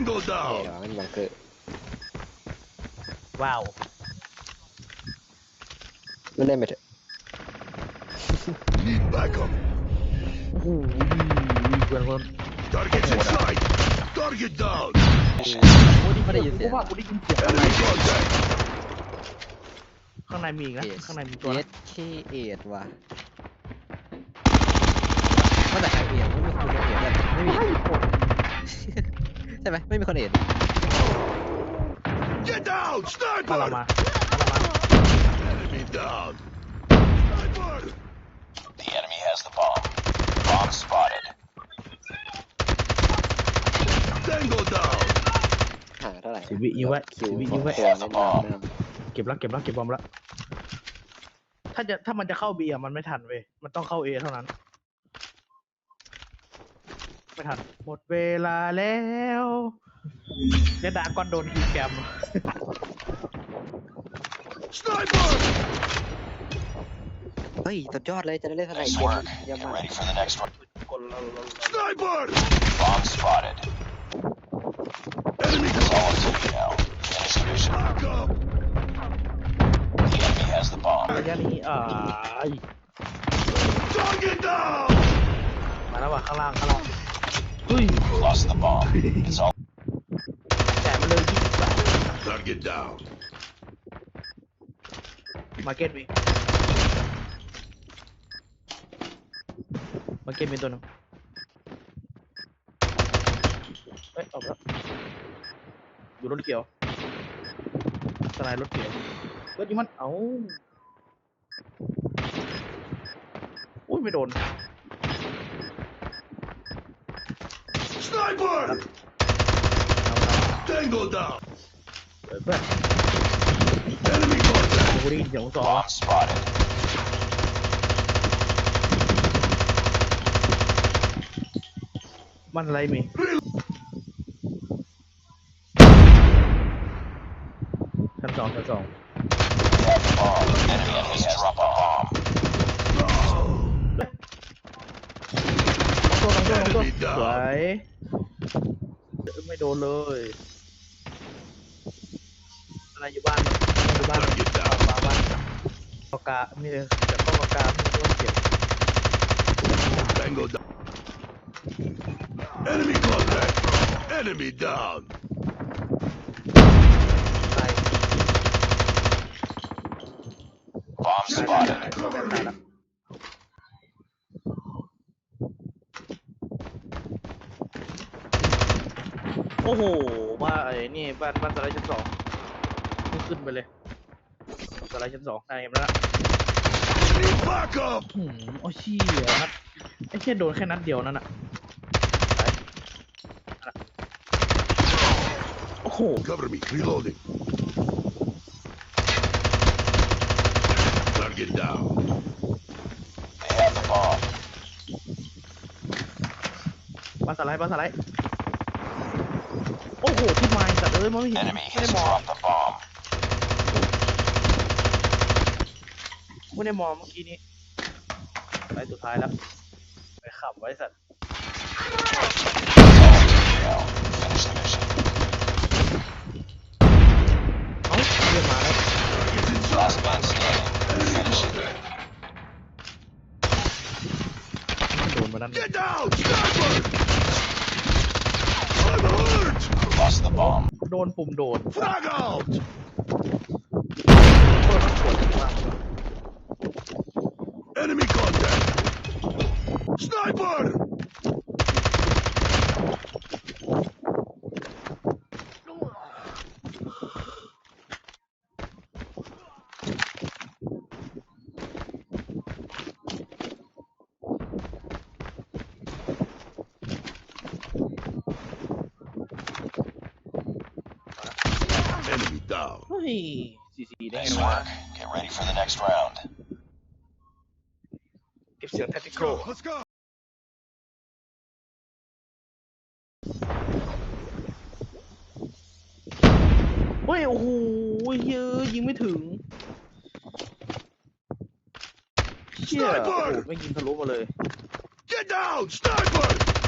Tango เท่ down. ว่ะมันบังเกอร์ว้าวมันได้ไหมเถอะ Need backup. โอ้โหเพื่อนคน Target's in sight. Target down. โอ้ที่เขาได้ยินเสียงกูว่ากูได้ยินเสียง Enemy contact. ข้างในมีอีกนะเอสข้างในมีตัวเอนะสเคเอดว่ะมันแต่ใครเอียงไม่มีคนเอียงแบบไม่มี ใช่ไหมไม่มีคนเอ็น Get down. มาเรา Sniper. มามาเรามา Enemy down. Sniper. The enemy has the bomb. Bomb spotted. Tango down. ห่างเท่าไหร่สิบวิยิงไว้คิวสิบวิสยิองงไว้ ตัวแน่นอนแน่นอนเก็บแล้วเก็บแล้วเก็บบอมแล้วถ้าจะถ้ามันจะเข้าบีอะมันไม่ทันเว้ยมันต้องเข้าเอเท่านั้น ไม่ทัน หมดเวลาแล้วเดดดากอนโดนคิวแกม Sniper. เฮ้ยสุดยอดเลยจะได้เล่นสไน Nice เกม work. เยี่ยม Get มาก ready for the next one. Sniper. Bomb spotted. Enemy It's all on TV now. Finish the mission. backup. The enemy has the bomb. ระยะนี้อ่า Target down. มาแล้วว่ะข้างล่างข้างล่าง เฮ้ย Lost the bomb. It's all แต่มันเลยยิงไป Target down. มาเก็ตมีมาเก็ตมีตัวหนึงเอ้ยออกแล้วอยู่รถเขียวสไลด์รถเขียวรถยิงมันเอ้าอุ้ยไม่โดน Sniper. Tango down. เปิดเพื่อน Enemy contact. กูได้ยินเสียงสอง bomb spotted. มันอะไรมี ชั้นสองชั้นสอง You have the bomb. Enemy has dropped a bomb. ตัวตัวตัวตัว Enemy ส down. วย ไม่โดนเลย อะไรอยู่บ้านอยู่บ้าน Target บ้า down. นบ้านบ้านปากกาไม่เลยแต่ต้องปากกาไม่ต้องเก็บ Tango down. Enemy contact. Enemy down. ตาย Bomb ตายตาย spotted. ตายตายแล้วโอ้โหว่าไอ้นี่บ้านบ้านสไลด์ชั้นสองไม่ขึ้นไปเลยสไลด์ชั้นสองได้เห็นแล้วล่ะ Need backup. หืมโอ้เชี่ยนัดไอ้เชี่ยโดนแค่นัดเดียวนั่นน่ะไปนั่นน่ะโอ้โห Cover me. Reloading. Target down. They have the bomb. บ้านสไลด์บ้านสไลด์โอ้โหที่ไม้สัตว์เอ้ยมันไม่เห็น Enemy ไม่ได้ has มอง dropped the bomb. ไม่ได้มองเมื่อกี้นี้ไปสุดท้ายแล้วไปขับไว้สัตว์ Now, finish the mission. เอ้าเรียนมาแล้ว Target's in Last sight. man standing. Finish it. โดนมานั่น Get down. Sniper. I'm hurt. Lost the bomb. โดนปุ่มโดน Frag out. โดนมันปวดมาก Enemy contact. Sniper. Enemy down. เฮ้ยสีสีได้ไง Nice วะ work. Get ready for the next round. เก็บเสียงแทคติค Let's go. Let's go. เฮ้ยโอ้โหเยอะยิงไม่ถึงเชี่ยโอ้โหไม่ยิงทะลุมาเลย Get down. Sniper.